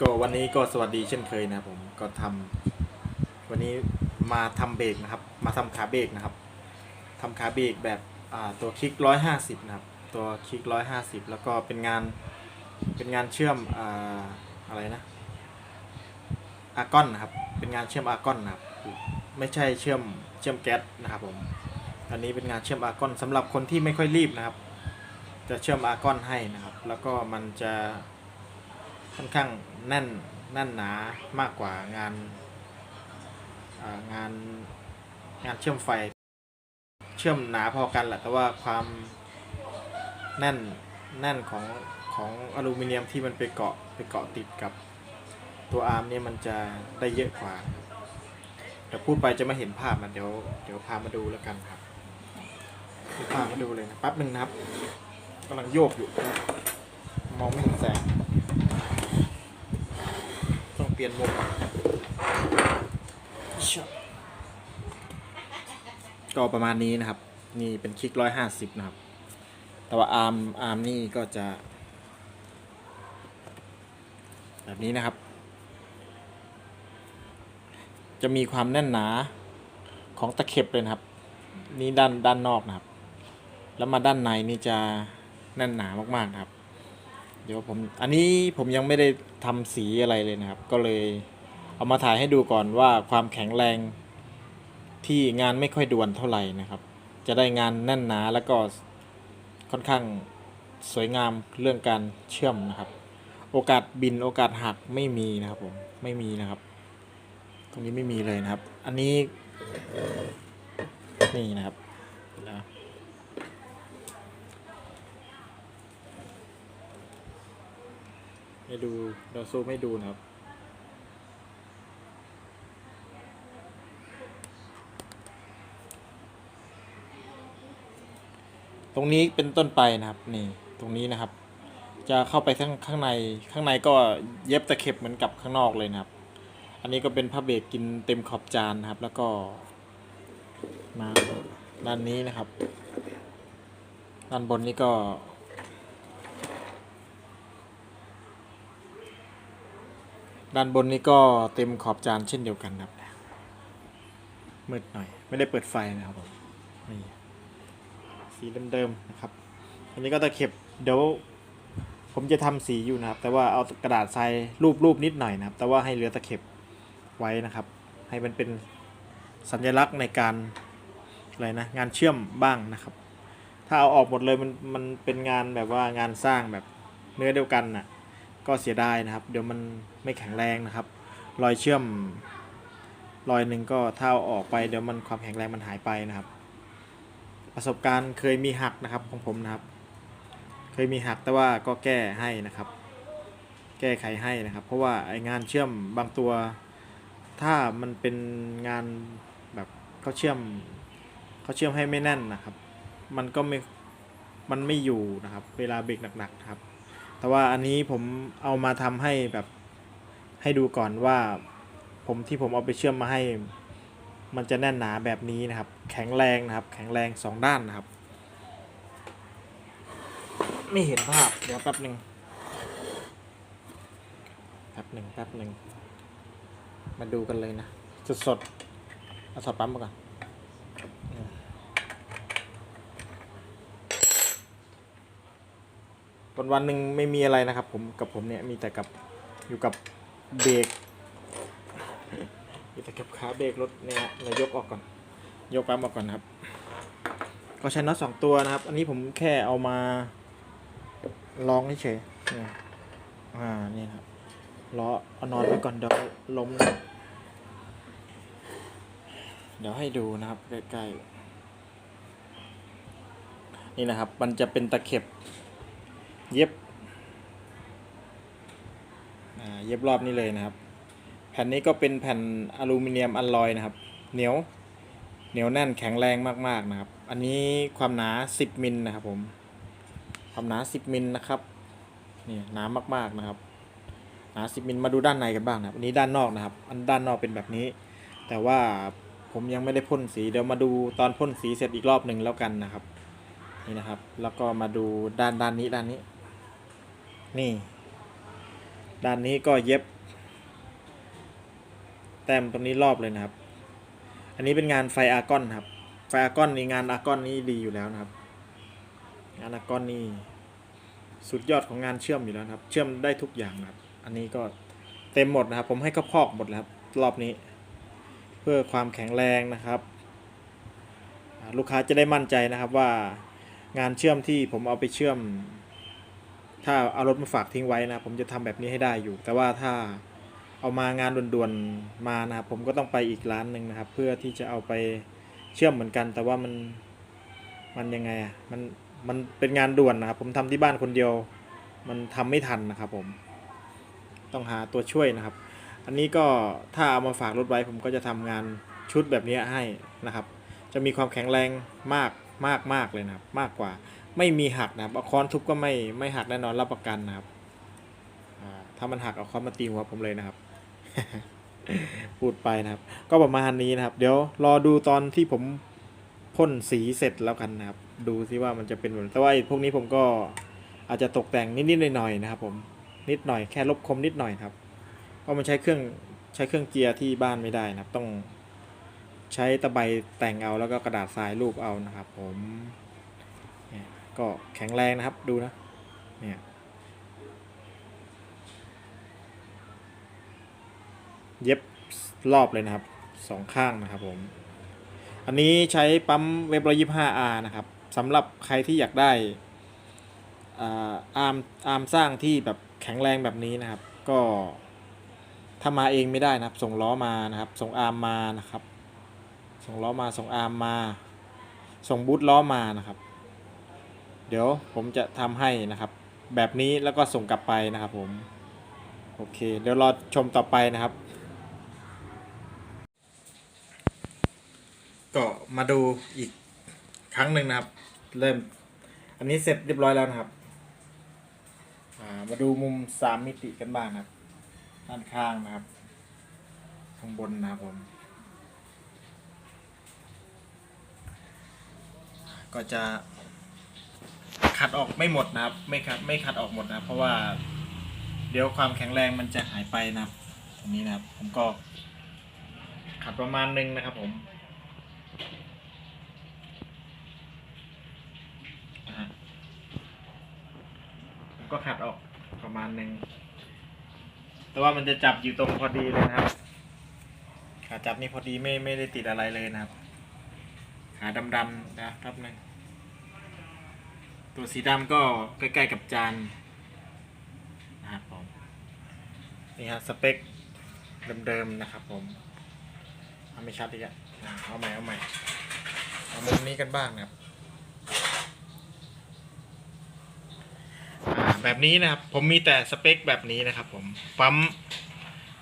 ก็วันนี้ก็สวัสดีเช่นเคยนะผมก็ทำวันนี้มาทำเบรกนะครับ มาทำขาเบรกนะครับทำขาเบรกแบบอ่าตัวคลิกร้อยห้าสิบนะครับ ตัวคลิกร้อยห้าสิบแล้วก็เป็นงานเป็นงานเชื่อมอ่าอะไรนะอาร์กอนนะครับ เป็นงานเชื่อมอาร์กอนนะครับ ไม่ใช่เชื่อมเชื่อมแก๊สนะครับผมอันนี้เป็นงานเชื่อมอาร์กอนสำหรับคนที่ไม่ค่อยรีบนะครับ จะเชื่อมอาร์กอนให้นะครับ แล้วก็มันจะ ค่อนข้างแน่นแน่นหนามากกว่างานงานงานเชื่อมไฟ เชื่อมหนาพอกันแหละแต่ว่าความแน่นแน่นของของอลูมิเนียมที่มันไปเกาะไปเกาะติดกับตัวอาร์มเนี่ยมันจะได้เยอะกว่าแต่พูดไปจะไม่เห็นภาพนะเดี๋ยวเดี๋ยวพามาดูแล้วกันครับพามาดูเลยนะแป๊บหนึ่งนะครับกำลังโยกอยู่มองไม่เห็นแสง ปลี่ยนมุมก็ประมาณนี้นะครับ นี่เป็นคลิกร้อยห้าสิบนะครับ แต่ว่าอาร์มอาร์มนี่ก็จะ แบบนี้นะครับ จะมีความแน่นหนาของตะเข็บเลยนะครับ นี่ด้านด้านนอกนะครับ แล้วมาด้านในนี่จะแน่นหนามากๆนะครับ เดี๋ยวผมอันนี้ผมยังไม่ได้ทำสีอะไรเลยนะครับ ก็เลยเอามาถ่ายให้ดูก่อนว่าความแข็งแรงที่งานไม่ค่อยด่วนเท่าไหร่นะครับ จะได้งานแน่นหนาแล้วก็ค่อนข้างสวยงามเรื่องการเชื่อมนะครับ โอกาสบินโอกาสหักไม่มีนะครับผมไม่มีนะครับ ตรงนี้ไม่มีเลยนะครับ อันนี้นี่นะครับนะ ให้ดูเราซูมให้ดูนะครับ ตรงนี้เป็นต้นไปนะครับนี่ตรงนี้นะครับ จะเข้าไปข้างข้างในข้างในก็เย็บตะเข็บเหมือนกับข้างนอกเลยนะครับ อันนี้ก็เป็นผ้าเบรกกินเต็มขอบจานนะครับ แล้วก็มาด้านนี้นะครับ ด้านบนนี้ก็ ด้านบนนี้ก็เต็มขอบจานเช่นเดียวกันครับมืดหน่อย ไม่ได้เปิดไฟนะครับผมนี่สีเดิมๆนะครับ อันนี้ก็ตะเข็บเดี๋ยวผมจะทำสีอยู่นะครับ แต่ว่าเอากระดาษทรายรูปๆนิดหน่อยนะครับ แต่ว่าให้เหลือตะเข็บไว้นะครับ ให้มันเป็นสัญลักษณ์ในการอะไรนะงานเชื่อมบ้างนะครับ ถ้าเอาออกหมดเลยมันมันเป็นงานแบบว่างานสร้างแบบเนื้อเดียวกันน่ะ ก็เสียดายนะครับ เดี๋ยวมันไม่แข็งแรงนะครับ รอยเชื่อมรอยหนึ่งก็ถ้าเอาออกไปเดี๋ยวมันความแข็งแรงมันหายไปนะครับ ประสบการณ์เคยมีหักนะครับของผมนะครับ เคยมีหักแต่ว่าก็แก้ให้นะครับ แก้ไขให้นะครับ เพราะว่าไองานเชื่อมบางตัว ถ้ามันเป็นงานแบบเขาเชื่อมเขาเชื่อมให้ไม่แน่นนะครับ มันก็ไม่มันไม่อยู่นะครับ เวลาเบรกหนักๆครับ แต่ว่าอันนี้ผมเอามาทำให้แบบให้ดูก่อนว่าผมที่ผมเอาไปเชื่อมมาให้ มันจะแน่นหนาแบบนี้นะครับ แข็งแรงนะครับ แข็งแรงสองด้านนะครับ ไม่เห็นภาพเดี๋ยวแป๊บหนึ่งแป๊บหนึ่งแป๊บหนึ่งมาดูกันเลยนะสดสดเอาสอดปั๊มมาก่อนอืม วันวันหนึ่งไม่มีอะไรนะครับ ผมกับผมเนี่ยมีแต่กับอยู่กับเบรกมีแต่กับขาเบรกรถเนี่ยเรายกออกก่อน ยกปั๊มออกก่อนครับ ก็ใช้น็อตสองตัวนะครับ อันนี้ผมแค่เอามาลองเฉยนี่ยอ่านี่ครับล้อเอานอนไว้ก่อนเดี๋ยวล้มนะเดี๋ยวให้ดูนะครับใกล้ๆนี่นะครับ มันจะเป็นตะเข็บ เย็บอ่าเย็บรอบนี้เลยนะครับ แผ่นนี้ก็เป็นแผ่นอลูมิเนียมอัลลอยนะครับ เหนียวเหนียวแน่นแข็งแรงมากๆนะครับ อันนี้ความหนา 10มิลนะครับผม ความหนา 10มิลนะครับนี่หนามากๆนะครับ หนา 10มิลมาดูด้านในกันบ้างนะครับอันนี้ด้านนอกนะครับ อันด้านนอกเป็นแบบนี้ แต่ว่าผมยังไม่ได้พ่นสีเดี๋ยวมาดูตอนพ่นสีเสร็จอีกรอบหนึ่งแล้วกันนะครับนี่นะครับ แล้วก็มาดูด้านด้านนี้ด้านนี้ นี่ ด้านนี้ก็เย็บ แต้มตรงนี้รอบเลยนะครับ อันนี้เป็นงานไฟอาร์กอนครับ ไฟอาร์กอนนี่งานอาร์กอนนี่ดีอยู่แล้วนะครับ งานอาร์กอนนี่สุดยอดของงานเชื่อมอยู่แล้วครับ เชื่อมได้ทุกอย่างครับ อันนี้ก็เต็มหมดนะครับ ผมให้ก็พอกหมดแล้วครับรอบนี้ เพื่อความแข็งแรงนะครับลูกค้าจะได้มั่นใจนะครับว่างานเชื่อมที่ผมเอาไปเชื่อม ถ้าเอารถมาฝากทิ้งไว้นะ ผมจะทำแบบนี้ให้ได้อยู่ แต่ว่าถ้าเอามางานด่วนๆมานะครับผมก็ต้องไปอีกร้านหนึ่งนะครับ เพื่อที่จะเอาไปเชื่อมเหมือนกัน แต่ว่ามันมันยังไงอะมันมันเป็นงานด่วนนะครับ ผมทำที่บ้านคนเดียว มันทำไม่ทันนะครับผม ต้องหาตัวช่วยนะครับ อันนี้ก็ถ้าเอามาฝากรถไว้ ผมก็จะทำงานชุดแบบนี้ให้นะครับ จะมีความแข็งแรงมากมากมากเลยนะครับ มากกว่า ไม่มีหักนะครับเอาค้อนทุบก็ไม่ไม่หักแน่นอนรับประกันนะครับถ้ามันหักเอาค้อนมาตีหัวผมเลยนะครับ พูดไปนะครับ ก็ประมาณนี้นะครับ เดี๋ยวรอดูตอนที่ผมพ่นสีเสร็จแล้วกันนะครับ ดูซิว่ามันจะเป็นแบบแต่ว่าพวกนี้ผมก็อาจจะตกแต่งนิดๆหน่อยๆนะครับ ผมนิดหน่อยแค่ลบคมนิดหน่อยครับเพราะมันใช้เครื่องใช้เครื่องเจียร์ที่บ้านไม่ได้นะครับ ต้องใช้ตะไบแต่งเอาแล้วก็กระดาษทรายรูปเอานะครับ ผม ก็แข็งแรงนะครับดูนะเนี่ยเย็บรอบเลยนะครับสองข้างนะครับผม อันนี้ใช้ปั๊มเว็บร้อยยี่ห้า R นะครับสำหรับใครที่อยากได้อาอาร์มอาร์มสร้างที่แบบแข็งแรงแบบนี้นะครับ ก็ถ้ามาเองไม่ได้นะครับ ส่งล้อมานะครับ ส่งอาร์มมานะครับ ส่งล้อมาส่งอาร์มมา ส่งบูทล้อมานะครับ เดี๋ยวผมจะทำให้นะครับ แบบนี้แล้วก็ส่งกลับไปนะครับผม โอเค เดี๋ยวรอชมต่อไปนะครับ ก็มาดูอีกครั้งหนึ่งนะครับ เริ่ม อันนี้เสร็จเรียบร้อยแล้วนะครับามาดูมุมสามมิติกันบ้างนะครับด้านข้างนะครับ ข้างบนนะครับผมก็จะ ขัดออกไม่หมดนะครับ ไม่ขัดไม่ขัดออกหมดนะเพราะว่า เดี๋ยวความแข็งแรงมันจะหายไปนะครับตรงนี้นะครับ ผมก็ขัดประมาณนึงนะครับผมนะฮะผมก็ขัดออกประมาณหนึ่ง แต่ว่ามันจะจับอยู่ตรงพอดีเลยนะครับ ขาจับนี่พอดีไม่ไม่ได้ติดอะไรเลยนะครับ ขาดำๆนะครับหนึ่ง ตัวสีดำก็ใกล้ๆกับจานนะครับผมนี่ฮะสเปคเดิมๆนะครับผมเอาไม่ชัดอีกอะเอาใหม่เอาใหม่เอามุมนี้กันบ้างนะครับแบบนี้นะครับผมมีแต่สเปคแบบนี้นะครับผมปั๊ม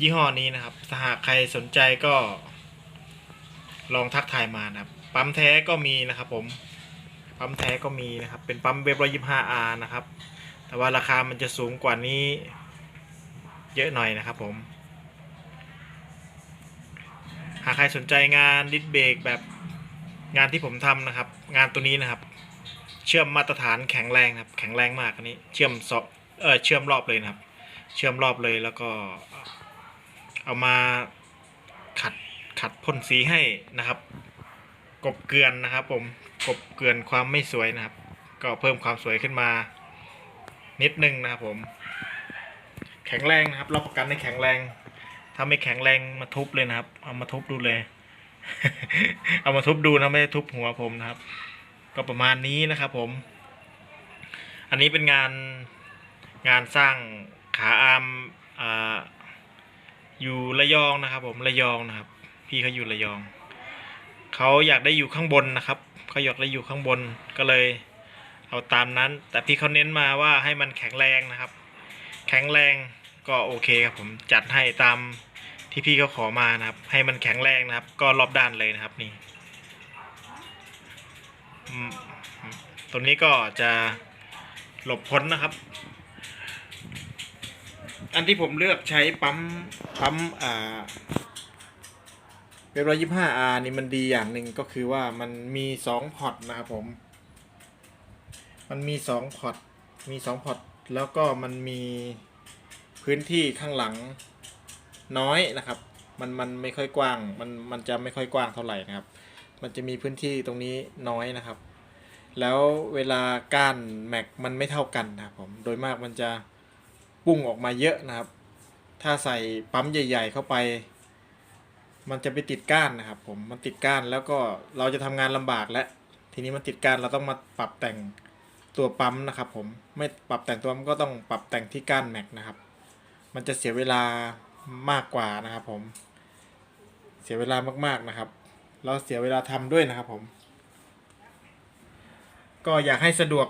ยี่ห้อนี้นะครับถ้าหากใครสนใจก็ ลองทักทายมานะครับ ปั๊มแท้ก็มีนะครับผม ปั๊มแท้ก็มีนะครับ เป็นปั๊มเว็บร้อยยี่ห้าอาร์นะครับ แต่ว่าราคามันจะสูงกว่านี้ เยอะหน่อยนะครับผม หากใครสนใจงานดิสเบรกแบบงานที่ผมทำนะครับ งานตัวนี้นะครับ เชื่อมมาตรฐานแข็งแรงครับ แข็งแรงมากอันนี้ เชื่อมสอบเออเชื่อมรอบเลยนะครับ เชื่อมรอบเลยแล้วก็ เอามาขัดขัดพ่นสีให้นะครับ กบเกลือนนะครับผม กบเกลือนความไม่สวยนะครับ ก็เพิ่มความสวยขึ้นมา นิดนึงนะครับผม แข็งแรงนะครับรับประกันในแข็งแรง ถ้าไม่แข็งแรงมาทุบเลยนะครับ เอามาทุบดูเลย เอามาทุบดูนะไม่ได้ทุบหัวผมนะครับ ก็ประมาณนี้นะครับผม อันนี้เป็นงานงานสร้างขาอาร์มอ่าอยู่ระยองนะครับ ผมระยองนะครับ พี่เขาอยู่ระยอง เขาอยากได้อยู่ข้างบนนะครับ ขาอยากได้อยู่ข้างบนก็เลยเอาตามนั้น แต่พี่เขาเน้นมาว่าให้มันแข็งแรงนะครับ แข็งแรงก็โอเคครับผมจัดให้ตามที่พี่เขาขอมานะครับ ให้มันแข็งแรงนะครับ ก็รอบด้านเลยนะครับนี่ตัวนี้ก็จะหลบพ้นนะครับ อันที่ผมเลือกใช้ปั๊มปั๊มอ่า เป็นร้อยยี่ห้าอาร์นี่มันดีอย่างหนึ่งก็คือว่ามันมีสองพอร์ตนะครับผม มันมีสองพอร์ต มีสองพอร์ต แล้วก็มันมีพื้นที่ข้างหลังน้อยนะครับ มันมันไม่ค่อยกว้าง มันมันจะไม่ค่อยกว้างเท่าไหร่นะครับ มันจะมีพื้นที่ตรงนี้น้อยนะครับ แล้วเวลาก้านแม็กมันไม่เท่ากันนะครับผม โดยมากมันจะปุ้งออกมาเยอะนะครับ ถ้าใส่ปั๊มใหญ่ ๆ เข้าไป มันจะไปติดก้านนะครับ ผมมันติดก้านแล้วก็เราจะทำงานลำบากและทีนี้มันติดก้านเราต้องมาปรับแต่งตัวปั๊มนะครับ ผมไม่ปรับแต่งตัวมันก็ต้องปรับแต่งที่ก้านแม็กนะครับ มันจะเสียเวลามากกว่านะครับ ผม เสียเวลามากๆนะครับ เราเสียเวลาทำด้วยนะครับ ผม ก็อยากให้สะดวก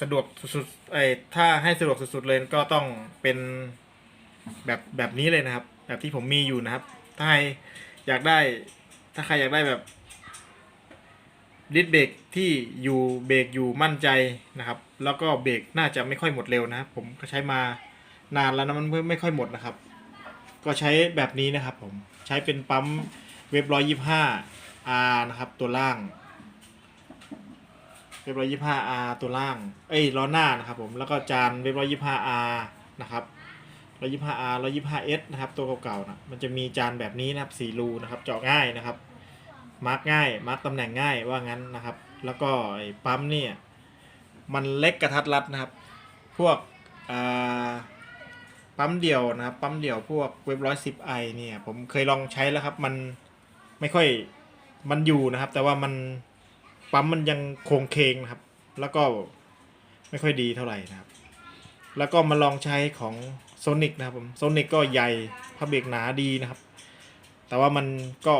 สะดวกสุดๆไอ้ถ้าให้สะดวกสุดๆเลยก็ต้องเป็นแบบแบบนี้เลยนะครับ แบบที่ผมมีอยู่นะครับ ถ้าใครอยากได้ ถ้าใครอยากได้แบบดิสเบรกที่อยู่เบรกอยู่มั่นใจนะครับ แล้วก็เบรกน่าจะไม่ค่อยหมดเร็วนะครับผมก็ใช้มานานแล้วนะมันไม่ค่อยหมดนะครับ ก็ใช้แบบนี้นะครับผมใช้เป็นปั๊มเว็บร้อยยี่ห้า R นะครับตัวล่างเว็บร้อยยี่ห้า R ตัวล่าง เอ้ยล้อหน้านะครับผมแล้วก็จานเว็บร้อยยี่ห้า R นะครับ ร้อยยี่ห้า R ร้อยยี่ห้า S นะครับ ตัวเก่าๆนะมันจะมีจานแบบนี้นะครับสี่รูนะครับ เจาะง่ายนะครับ มาร์กง่าย มาร์กตำแหน่งง่ายว่างั้นนะครับ แล้วก็ไอ้ปั๊มเนี่ยมันเล็กกระทัดรัดนะครับ พวกปั๊มเดี่ยวนะครับปั๊มเดี่ยวพวกเว็บร้อยสิบไอเนี่ยผมเคยลองใช้แล้วครับ มันไม่ค่อยมันอยู่นะครับ แต่ว่ามันปั๊มมันยังโคงเคงนะครับ แล้วก็ไม่ค่อยดีเท่าไหร่นะครับ แล้วก็มาลองใช้ของ โซนิกนะครับผมโซนิกก็ใหญ่ผ้าเบรกหนาดีนะครับ แต่ว่ามันก็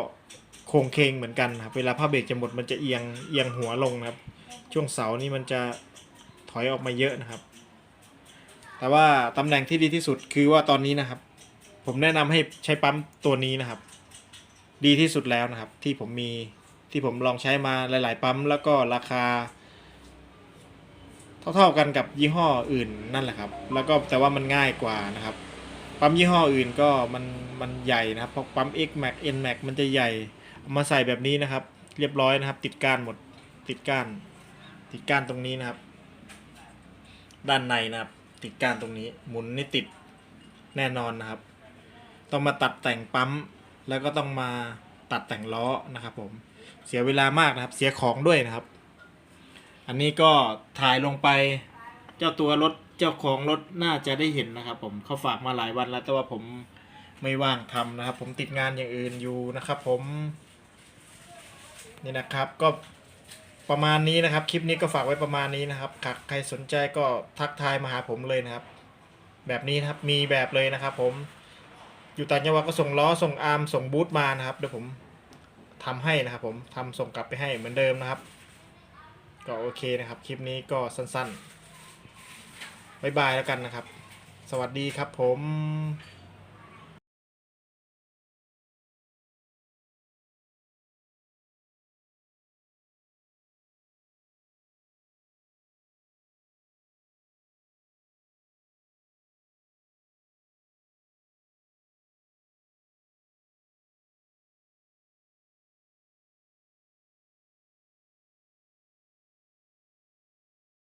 โครงเคงเหมือนกันครับเวลาผ้าเบรกจะหมดมันจะเอียงเอียงหัวลงนะครับ ช่วงเสานี่มันจะถอยออกมาเยอะนะครับ แต่ว่าตำแหน่งที่ดีที่สุดคือว่าตอนนี้นะครับ ผมแนะนำให้ใช้ปั๊มตัวนี้นะครับ ดีที่สุดแล้วนะครับ ที่ผมมีที่ผมลองใช้มาหลาย ๆ ปั๊มแล้วก็ราคา เท่าๆกันกับยี่ห้ออื่นนั่นแหละครับ แล้วก็แต่ว่ามันง่ายกว่านะครับปั๊มยี่ห้ออื่นก็มันมันใหญ่นะครับเพราะปั๊ม X Max N Max มันจะใหญ่เอามาใส่แบบนี้นะครับ เรียบร้อยนะครับ ติดก้านหมดติดก้าน ติดก้านตรงนี้นะครับ ด้านในนะครับ ติดก้านตรงนี้ หมุนนี่ติดแน่นอนนะครับ ต้องมาตัดแต่งปั๊ม แล้วก็ต้องมาตัดแต่งล้อนะครับ ผมเสียเวลามากนะครับ เสียของด้วยนะครับ อันนี้ก็ถ่ายลงไป เจ้าตัวรถเจ้าของรถน่าจะได้เห็นนะครับ ผมเขาฝากมาหลายวันแล้ว แต่ว่าผมไม่ว่างทำนะครับ ผมติดงานอย่างอื่นอยู่นะครับ ผมนี่นะครับก็ประมาณนี้นะครับ คลิปนี้ก็ฝากไว้ประมาณนี้นะครับหากใครสนใจก็ทักทายมาหาผมเลยนะครับ แบบนี้นะครับมีแบบเลยนะครับ ผมอยู่ต่างจังหวัดก็ส่งล้อส่งอาร์มส่งบูทมานะครับเดี๋ยวผมทำให้นะครับ ผมทำส่งกลับไปให้เหมือนเดิมนะครับ ก็โอเคนะครับ คลิปนี้ก็สั้นๆบายบายแล้วกันนะครับ สวัสดีครับผม